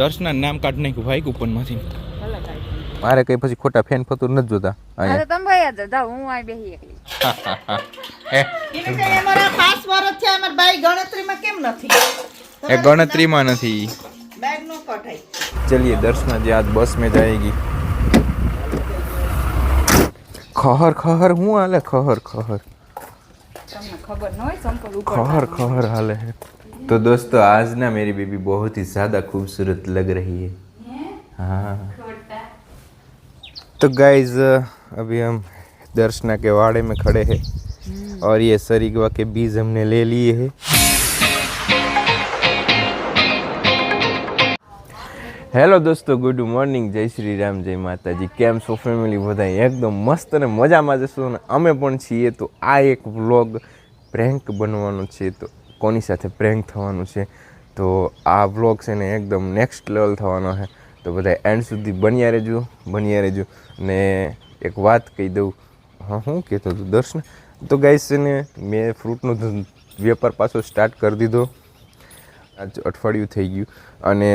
દર્શના નામ કાઢ નાખ્યું ભાઈ કૂપનમાંથી. મારે કઈ પછી ખોટા ફેન ફતું નથી જોતા. અરે તમે ભાઈ જ જાવ હું આ બેહી એકલી. એ અમારા ખાસ વરસ છે અમાર ભાઈ ગણતરીમાં કેમ નથી? એ ગણતરીમાં નથી. બેગ નો કઠાઈ ચલિए દર્શના જી આજ બસ મે જાયેગી ખહર ખહર હું આલે ખહર ખહર. તમને ખબર ન હોય સંપલ ઉપર ખહર ખહર હાલે. હે तो दोस्तों आज ना मेरी बेबी बहुत ही ज़्यादा खूबसूरत लग रही है हाँ तो गाइज अभी हम दर्शना के वाड़े में खड़े हैं और ये सरीगवा के बीज हमने ले लिए हैं હેલો દોસ્તો ગુડ મોર્નિંગ જય શ્રી રામ જય માતાજી કેમ છો ફેમિલી બધા એકદમ મસ્ત અને મજામાં જશો અને અમે પણ છીએ તો આ એક વ્લોગ પ્રેન્ક બનવાનો છે તો કોની સાથે પ્રેન્ક થવાનું છે, તો આ વ્લોગ છે ને એકદમ નેક્સ્ટ લેવલ થવાનો છે. તો બધા એન્ડ સુધી બન્યા રહેજો બન્યા રહેજો. ને એક વાત કહી દઉં, હા, હું કહેતો હતો, દર્શન? તો ગાઈસ છે ને, મેં ફ્રૂટનો વેપાર પાછો સ્ટાર્ટ કરી દીધો. આજ અઠવાડિયું થઈ ગયું. અને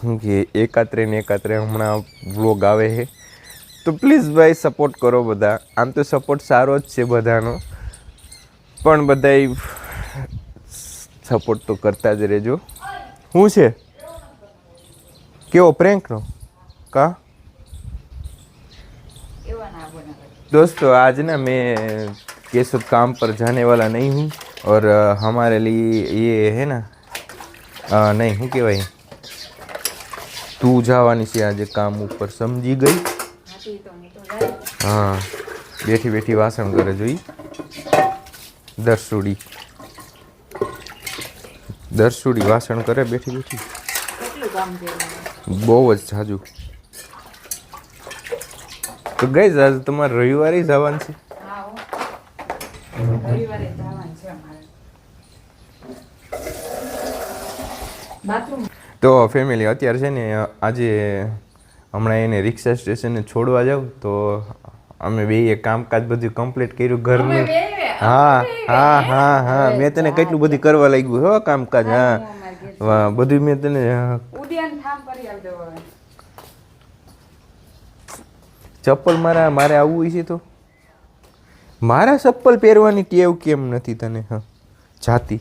શું કે એકાત્રે ને એકાત્રે હમણાં વ્લોગ આવે છે. તો પ્લીઝ ભાઈ સપોર્ટ કરો બધા. આમ તો સપોર્ટ સારો જ છે બધાનો. પણ બધાય સપોર્ટ તો કરતા જ રહેજો શું છે કેવો પ્રેન્કનો કા એવા ના બનાવે दोस्तों आज ना मैं केशव काम पर जाने वाला नहीं हूँ और अ, हमारे लिए ये है ना अ, नहीं हूँ कि भाई તું જવાની છે આજે કામ ઉપર સમજી ગઈ હાથી તો હું તો જાય હા બેઠી બેઠી વાસણ કરે જોઈ દરસુડી દરસુડી વાસણ કરે, બેઠી બેઠી? બહુ જ જાજુ તો ગઈ આજે તમારે રવિવારે જવાનું છે તો ફેમિલી અત્યારે છે ને, આજે હમણાં એને રિક્ષા સ્ટેશને છોડવા જાઉં, તો અમે બે કામકાજ બધું કમ્પ્લીટ કર્યું ઘરનું હા હા હા હા મેં તને કેટલું બધું કરવા લાગ્યું હો કામકાજ હા બધું મેં તને ચપ્પલ મારા મારે આવવું હોય છે તો? મારા ચપ્પલ પહેરવાની ટેવ કેમ નથી તને હા? જાતી.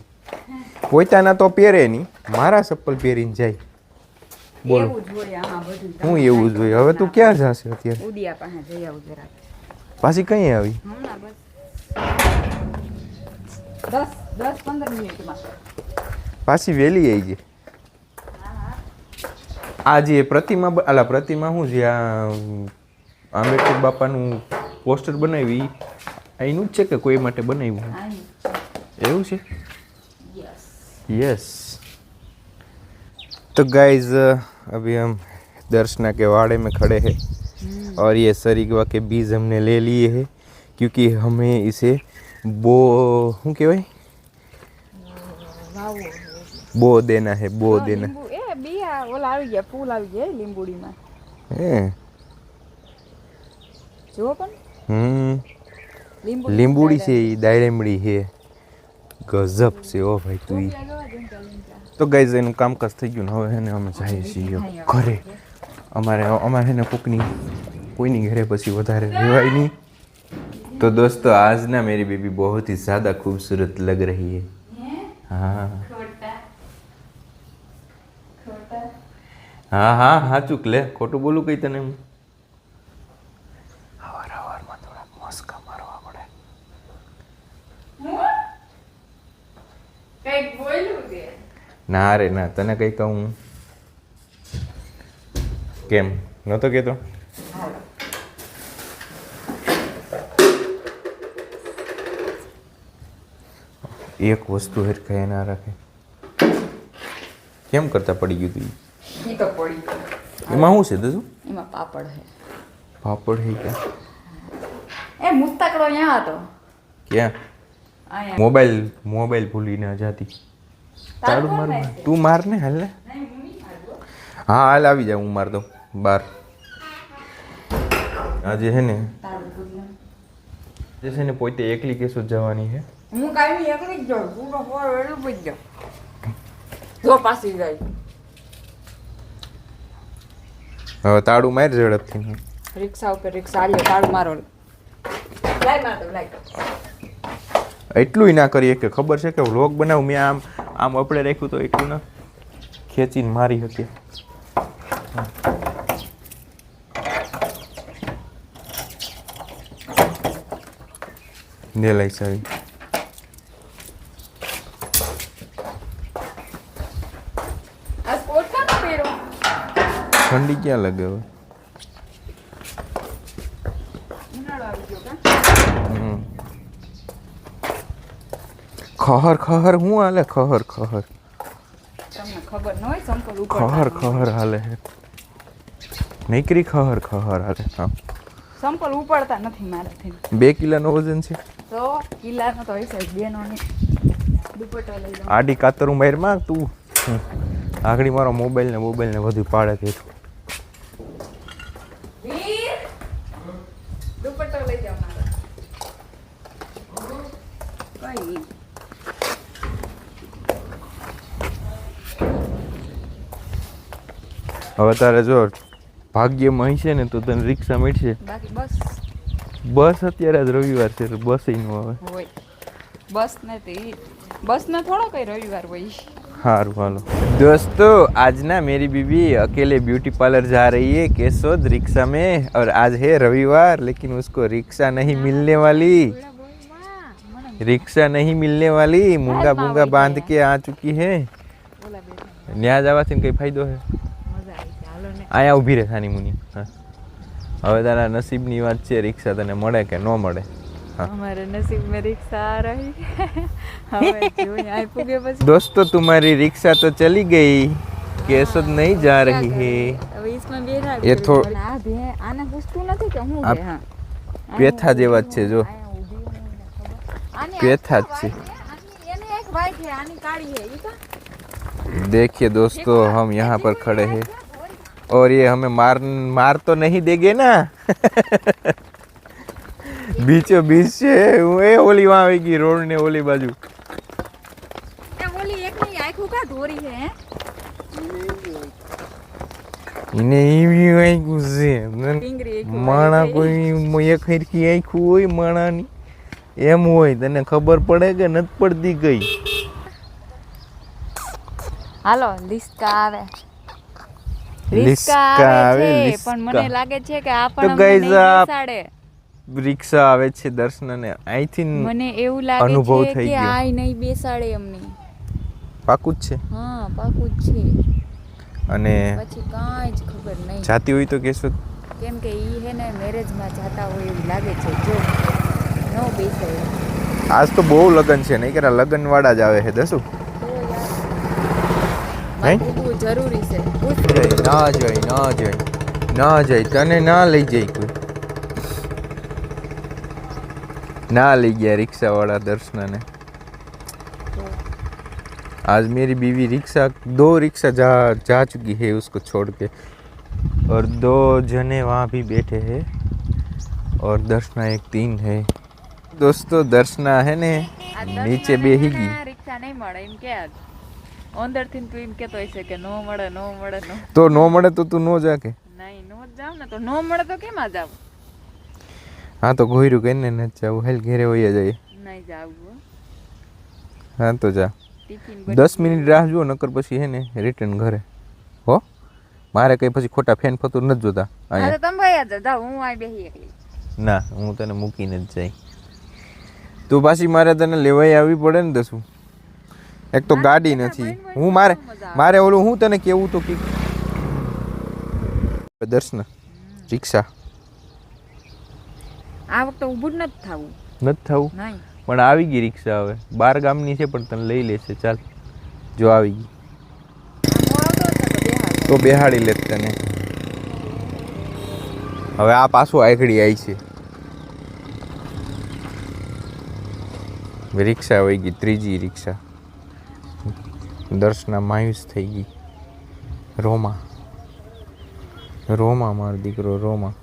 પોતાના તો પહેરે નહીં મારા ચપ્પલ પહેરીને જાય. બોલો. હું એવું જોઈએ હવે તું ક્યાં જશે અત્યારે? ઉડિયા પાસે જઈ આવું જરાક. પાછી કઈ આવી? પાછી વેલી આવી ગઈ. આ જે પ્રતિમા અલા પ્રતિમા શું જે આ આંબેડકર બાપાનું પોસ્ટર બનાવી એનું જ છે કે કોઈ માટે બનાવ્યું? એવું છે? યસ તો ગાઈઝ અભી હમ દર્શના કે વાડે મેં ખડે હે. और ये सरीगवा के बीज हमने ले लिए हैं क्योंकि हमें इसे बो શું કહેવાય વાવો બો દેના है બો દેના લીંબુ એ બિયા ઓલા આવી ગયા ફૂલ આવી ગયા લીંબુડીમાં હે જુઓ પણ હમ લીંબુ લીંબુડી છે એ દાયરેમડી છે ગજબ છે ઓ ભાઈ તું ઈ. તો ગાઈઝ એનું કામકાજ થઈ ગયું ને હવે હે ને અમે જઈએ છીએ ઘરે અમારે અમારે ને કોકની કોઈની ઘરે પછી વધારે રહેવાય નહીં. તો દોસ્તો આજના મેરી બેબી બહુ જ જ્યાદા ખૂબસૂરત લગ રહી હે. હા. હા હા હા ચૂક લે. ખોટું બોલું કઈ તને હું? હવાર હવારમાં થોડાક મોસ્કા મારવા પડે. ના રે ના તને કઈ કહું હું? કેમ? નહોતો કહેતો એક વસ્તુ હરખાઈ ના રાખે. કેમ કરતા પડી ગયું તું ઈ? તો પડી ગયું. એમાં શું છે દસું એમાં પાપડ છે. પાપડ હે ક્યાં? એ મુસ્તાકડો અહીંયા હતો. ક્યાં? મોબાઈલ મોબાઈલ ભૂલીને જાતી. તારું માર માર. તું માર ને હાલ ને હા હાલ આવી જા હું માર દઉં બાર. આજે છે ને જે છે ને પોતે એકલી કેસો જવાની છે હું કાંઈ એકલી જ જાઉં. તો ફોર વેલું પડી જાઉં. જો પાછી જાય. હવે તાળું માર ઝડપથી. રિક્ષા ઉપર રિક્ષા આલ્યો તાળું મારો. લાઈ મારતો લાઈ એટલું ના કરીએ કે ખબર છે કે વ્લોગ બનાવું? મેં આમ આમ આપણે રાખ્યું તો એટલું ના ખેંચીને મારી શકીએ. કાનો પહેરો ઠંડી ક્યાં લાગે હવે. ખહર ખહર હું હાલે ખહર ખહર ખહર ખહર હાલે હે નીકળી ખહર ખહર હાલે હા સંપલ ઉપાડતા નથી મારાથી. બે કિલાનો વજન છે. તો કિલાનો તો હશે બેનો ને દુપટ્ટો લઈ લો આડી કાતરું મારમાં તું. આગળી મારો મોબાઈલ ને મોબાઈલ ને બધું પાડે છે. દુપટ્ટો લઈ જાઓ મારો. કઈ નહીં. હવે તારે જો ભાગ્યમાં હશે ને તો તને રિક્ષા મળશે બાકી બસ બસ અત્યારે જ રવિવાર છે એટલે બસ ય ન આવે હોય બસ નથી બસ ને થોડો કઈ રવિવાર હોય સારું હાલો दोस्तों आज ना मेरी बीवी अकेले ब्यूटी पार्लर जा रही है केसोद रिक्शा में और आज है रविवार लेकिन उसको रिक्शा नहीं मिलने वाली रिक्शा नहीं मिलने वाली मूंगा मूंगा बांध के आ चुकी है ઓલા બેઠા ન્યા જવાથી કઈ ફાયદો અહીંયા ઊભી રહે સાની મુની હા હવે તારા નસીબની વાત છે રિક્ષા તને મળે કે ન મળે હા हमारे नसीब में रिक्शा आ रही हमें क्यों यहाँ पूगे बस दोस्तों तुम्हारी रिक्शा तो चली गई केसोद नहीं जा रही है હવે इसमें બેઠા એ થો- પણ આ બે આને પૂછતું નથી કે હું આ છે હા પેથા જેવા જ છે જો આયા ઊભી હોય ને ખબર. આની પેથા જ આખી છે આની- એની એક white है આની કાળી है ये का देखिए दोस्तों हम यहाँ पर खड़े हैं और ये हमें मार मार तो नहीं देंगे ना? બીચો બીચ છે હું એ ઓલી માં આવી ગઈ રોડ ને ઓલી બાજુ એ ઓલી એક ની આખું કા ધોરી છે એને એવી માણા કોઈ એક હરખી આખું હોય માણાની એમ હોય તને ખબર પડે કે નથી પડતી ગઈ હાલો લિસ્ટ આવે આવે છે પણ મને લાગે છે કે આ પણ અમને બેસાડે રિક્ષા આવે છે દર્શનને. અહીંથી મને એવું લાગે છે કે. આ નહીં બેસાડે અમને. પાકું જ છે. હા પાકું જ છે. અને પછી કાંઈ જ ખબર નહીં. જાતી હોય તો કહેશો. કેમ કે ઈ હે ને મેરેજમાં જાતા હોય એવું લાગે છે જો નો બેસે આજ તો બહુ લગન છે નહીં કે લગન વાળા જ આવે છે દસું. હે? મારે બહુ જરૂરી છે પૂછ ના જાય ના જાય ના જાય તને ના લઈ જાય કોઈ ના લઈ ગયા रिक्शा वाला दर्शना आज मेरी बीवी रिक्शा दो रिक्शा जा जा चुकी है उसको छोड़ के और दो जने वहाँ भी बैठे हैं और दर्शना एक तीन है दोस्तों दर्शना है ने નીચે બેહી ગઈ રિક્ષા નહીં મળે એમ કે અંદરથી તું એમ કેતો હશે કે નો મળે નો મળે નો તો નો મળે તો તું ન જા કે નહીં નો જ જાવ ને તો નો મળે તો કેમાં જાવ હા તો ગોયરું કહીને ન જાવ હેલ ઘેરે હોય જાય નહીં જાવ હા. તો જા. દસ મિનિટ રાહ જુઓ નકર પછી હે ને રિટર્ન ઘરે. હો? મારે કઈ પછી ખોટા ફેન ફતું નથી જોતા. અહીંયા. તમે ભાઈ જ જાવ હું આ બેહી એકલી. ના હું તને મૂકીને જ જાય તો પાછી મારે તને લેવાય આવી પડે ને દસું. એક તો ગાડી નથી. હું મારે મારે ઓલું હું તને કેવું તો કે દર્શન રિક્ષા. આ વખતે ઊભું જ નથી થવું. નથી થવું? પણ આવી ગઈ રિક્ષા હવે. બાર ગામની છે પણ તને લઈ લેશે. ચાલ. જો આવી ગઈ. તો બેહાડી લે તને. હવે આ પાછું આખડી આવી છે. રિક્ષા વહી ગઈ ત્રીજી રિક્ષા. દર્શના માયુસ થઈ ગઈ. રોમા. રોમા મારો દીકરો, રોમા.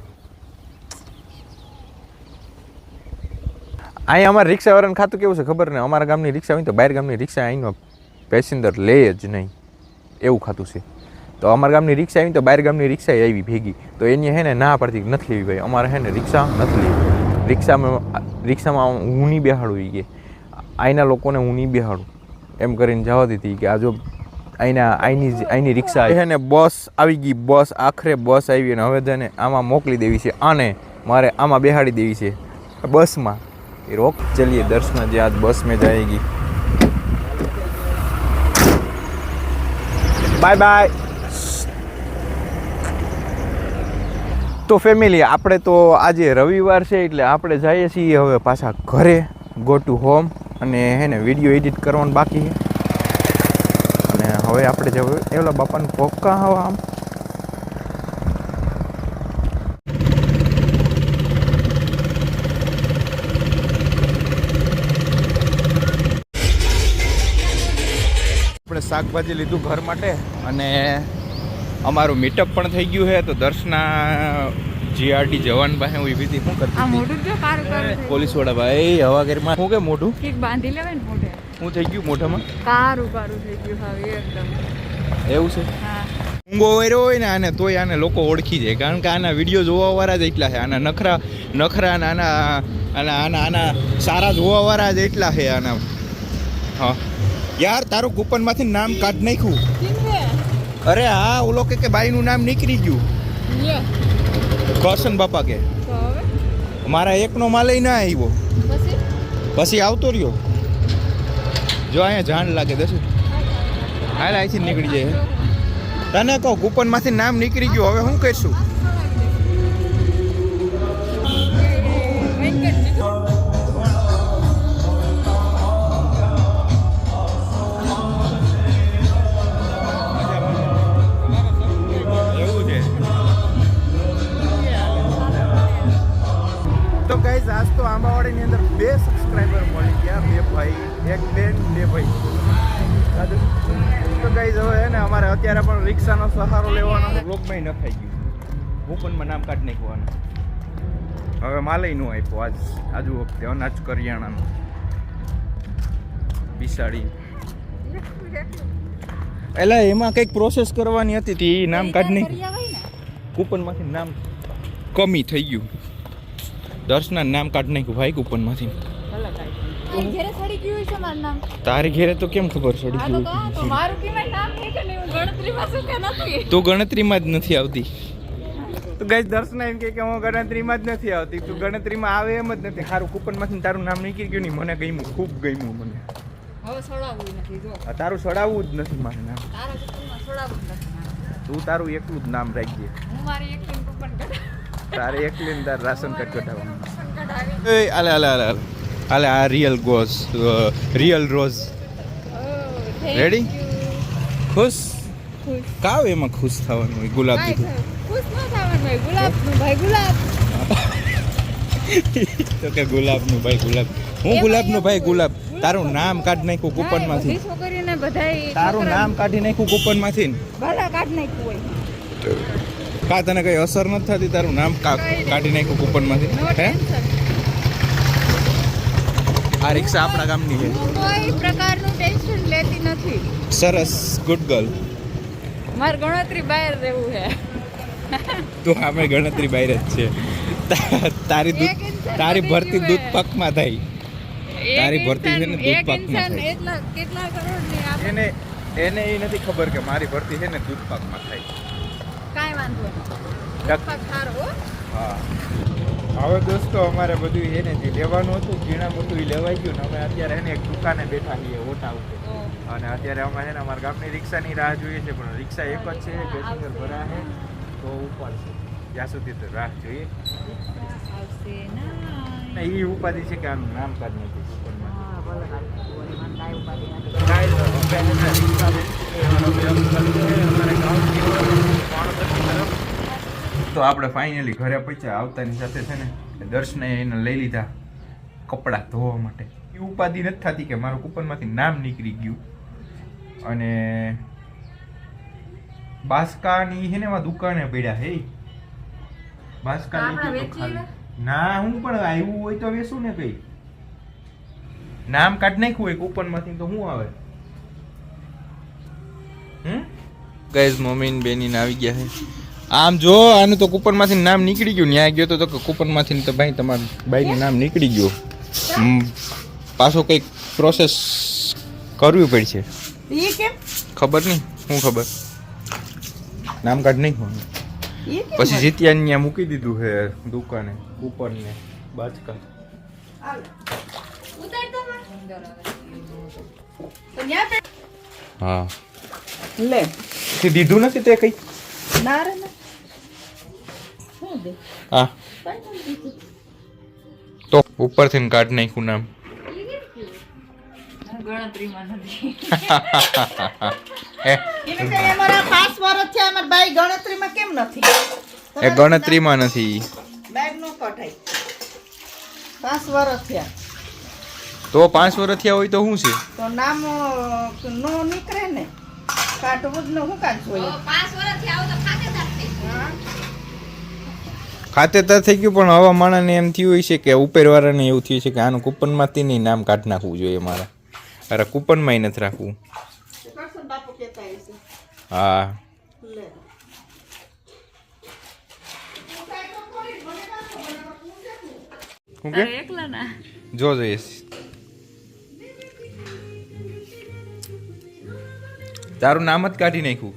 અહીંયા અમારા રિક્ષાવાળાને ખાતું કેવું છે ખબર ને? અમારા ગામની રિક્ષા હોય તો બહાર ગામની રિક્ષા અહીંનો પેસેન્જર લે જ નહીં. એવું ખાતું છે. તો અમારા ગામની રિક્ષા આવી તો બહાર ગામની રિક્ષા આવી ભેગી. તો એની હે ને ના પડતી નથી લેવી ભાઈ. અમારે હે ને રિક્ષા નથી લેવી. રિક્ષામાં રિક્ષામાં હું નહીં બેહાડું એ અહીંના લોકોને હું નહીં બેહાડું. એમ કરીને જવા દીધી કે આ જો અહીંના અહીંની અહીંની રિક્ષા છે ને બસ આવી ગઈ, બસ આખરે બસ આવી અને હવે તેને આમાં મોકલી દેવી છે. આને મારે આમાં બેહાડી દેવી છે. બસમાં. એ રોક, ચલીએ દર્શન જે આજ બસ મેં જાય ગઈ. Bye bye. તો ફેમિલી આપણે તો આજે રવિવાર છે એટલે આપણે જઈએ છીએ હવે પાછા ઘરે. ગો ટુ હોમ અને હે ને વીડિયો એડિટ કરવાનું બાકી છે. અને હવે આપણે જવું એવલા બાપાને પોકા હવા આમ. આપણે શાકભાજી લીધું ઘર માટે અને અમારું મીટઅપ પણ થઈ ગયું છે, તો દર્શના જીઆરડી જવાન પાસે હું ઊભી હતી શું કરતી આ? મોઢું જો કારું કારું પોલીસવાળા ભાઈ હવા ઘરમાં શું કે મોઢું? ઠીક બાંધી લેવે ને મોઢે. હું થઈ ગયું મોઢામાં? કાર ઉકારું થઈ ગયું હવે એકદમ. એવું છે? હા. ઊંઘો વર્યો હોય ને આને તોય આને લોકો ઓળખી જાય. કારણ કે આના વીડિયો જોવાવાળા જ એટલા છે. આના નખરા નખરા ને આના આના આના આના સારા જોવાવાળા જ એટલા છે આના. હા. યાર તારું કૂપનમાંથી નામ કાઢ નાખ્યું. અરે હા ઓલો કે કે બાઈનું નામ નીકળી ગયું. કરશન બાપા કે? મારા એકનો માલય ના આવ્યો પછી આવતો રહ્યો. જો અહીંયા જાણ લાગે દસ હાલ અહીંથી નીકળી જાય. તને કહું, કૂપનમાંથી નામ નીકળી ગયું, હવે શું કરશું? ગાઈઝ આજ તો આંબાવાડીની અંદર બે સબસ્ક્રાઈબર મળી ગયા. બે ભાઈ એક બેન બે ભાઈ? તો ગાઈઝ હવે ને અમારે અત્યારે પણ રિક્ષાનો સહારો લેવાનો બ્લોકમાં નખાઈ ગયું. કૂપનમાં નામ કાઢ નાખવાનું. હવે માલયનું આપ્યો આજ આજુ વખતે અનાજ કરિયાણાનું. બિસાડી. એટલે એમાં કંઈક પ્રોસેસ કરવાની હતી તે ઈ નામ કાઢી નહીં કૂપનમાંથી નામ કમી થઈ ગયું. દર્શના નામ કાઢ નાખ્યું ભાઈ કૂપનમાંથી. ઘરે સડી ગયું છે મારું નામ? તારી ઘેરે તો કેમ ખબર પડી આ તો કહો તો મારું કેવાય નામ છે કે નહીં? હું ગણતરીમાં શું કે નથી? તું ગણતરીમાં જ નથી આવતી. તો ગઈ દર્શના એમ કે હું ગણતરીમાં જ નથી આવતી. તું ગણતરીમાં આવે એમ જ નથી. સારું કૂપનમાંથી તારું નામ નીકળી ગયું નહીં મને ગમ્યું ખૂબ ગમ્યું મને. હવે સડાવવું નથી જો. આ તારું સડાવવું જ નથી મારે નામ. તું તારું એકલું જ નામ રાખજે. હું મારી એકલી તારે એકલી ને તાર રાશન કાર્ડ કઢાવવાનું. એ આલે આલે આલે આલે. આ real goes real rose you. ખુશ? કાવ એમાં ખુશ થવાનું હોય ગુલાબ દીધું? ખુશ ન થવાનું હોય ગુલાબનું ભાઈ ગુલાબ. તો કે ગુલાબનું ભાઈ ગુલાબ. હું ગુલાબ ગુલાબનું ભાઈ ગુલાબ. તારું નામ કાઢી નાખ્યું કૂપનમાંથી. માંથી છોકરીને બધાય તારું નામ કાઢી નાખ્યું કૂપનમાંથી. ભલા કાઢ નાખ્યું હોય. કા તને કઈ અસર નથી થતી? તારું નામ કા- કાઢી નાખ્યું કૂપનમાંથી? હે? આ રિક્ષા આપણા ગામની છે. કોઈ પ્રકારનું ટેન્શન લેતી નથી. સરસ ગુડ ગર્લ મારે ગણતરી બહાર રહેવું છે. તું અમે ગણતરી બહાર જ છે. તારી દૂધ તારી ભરતી દૂધ પકમાં થઈ થાય. તારી ભરતી છે ને દૂધ એક પાકમાં થાય. કેટલા કરોડની આપણે એને એને એ નથી ખબર કે મારી ભરતી છે ને દૂધ પાકમાં થાય. હવે દોસ્તો અમારે બધું એને જે લેવાનું હતું ઝીણા મોટું એ લેવાઈ ગયું ને અમે અત્યારે એને એક દુકાને બેઠા છીએ ઓટા ઉપર. અને અત્યારે અમે છે ને અમારા ગામની રિક્ષાની રાહ જોઈએ છે પણ રિક્ષા એક જ છે પેસેન્જર ભરા છે તો ઉપાડશે ત્યાં સુધી તો રાહ જોઈએ. એ ઉપાધિ છે કે આમ નામ કાઢ નથી. તો આપણે ફાઇનલી ઘરે પહોંચ્યા. આવતાની સાથે છે ને દર્શને એને લઈ લીધા કપડાં ધોવા માટે. એ ઉપાધિ નથી થતી કે મારું કૂપનમાંથી નામ નીકળી ગયું. અને બાસ્કાની છે ને એમાં દુકાને પડ્યા હે બાસ્કા લઈ તો ખાલી. ના હું પણ આવ્યું હોય તો વેચું ને કઈ. નામ કાઢ નાખ્યું હોય કૂપનમાંથી તો શું આવે? હમ? ગાઈઝ મમ્મી ને બેની ને આવી ગયા છે. આમ જો આનું તો કૂપનમાંથી નામ નીકળી ગયું ન્યાય ગયો તો તો કૂપનમાંથી તો ભાઈ તમારું બાઈનું નામ નીકળી ગયું. પાછો કંઈક પ્રોસેસ કરવી પડશે. ઈ ખબર નહીં શું ખબર? નામ કાર્ડ નહીં હોય. પછી જીત્યા ત્યાં મૂકી દીધું છે દુકાને કૂપન ને બાચકા હા. લે. દીધું નથી તે કઈ? ના રે શું દે હા. તો ઉપરથી કાઢ નાખ્યું નામ. ગણતરીમાં નથી. એ. એને કઈ અમારા પાંચ વર્ષ થયા અમારા બાઈ ગણતરીમાં કેમ નથી? એ ગણતરીમાં નથી. બેગ નો કઢાય. પાંચ વર્ષ થયા. તો પાંચ વર્ષ થયા હોય તો શું છે? તો નામ નો નીકળે ને? હું જોઈએ? ખાતેદાર થઈ ગયું. પણ હવા માણસને એમ થયું હોય છે કે ઉપરવાળાને એવું થયું છે કે આનું કૂપનમાંથી નહીં નામ કાઢી નાખવું જોઈએ મારે. અરે કૂપનમાં નથી રાખવું. હા. શું કે? જો જઈશ. તારું નામ જ કાઢી નાખ્યું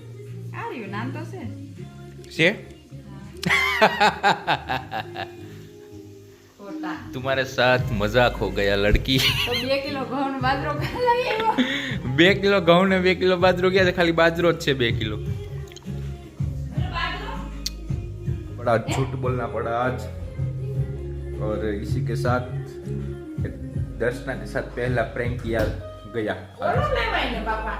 આવ્યું નામ તો છે છે ખોટા तुम्हारे साथ मजाक हो गया लड़की તો બે કિલો ઘઉં બાજરો ખાઈ આવ્યો બે કિલો ઘઉં ને બે કિલો બાજરો ક્યાં છે ખાલી બાજરો જ છે બે કિલો बड़ा झूठ बोलना पड़ा आज और इसी के साथ एक दर्शना के साथ पहला प्रैंक किया गया आज લેવાય ને બાપા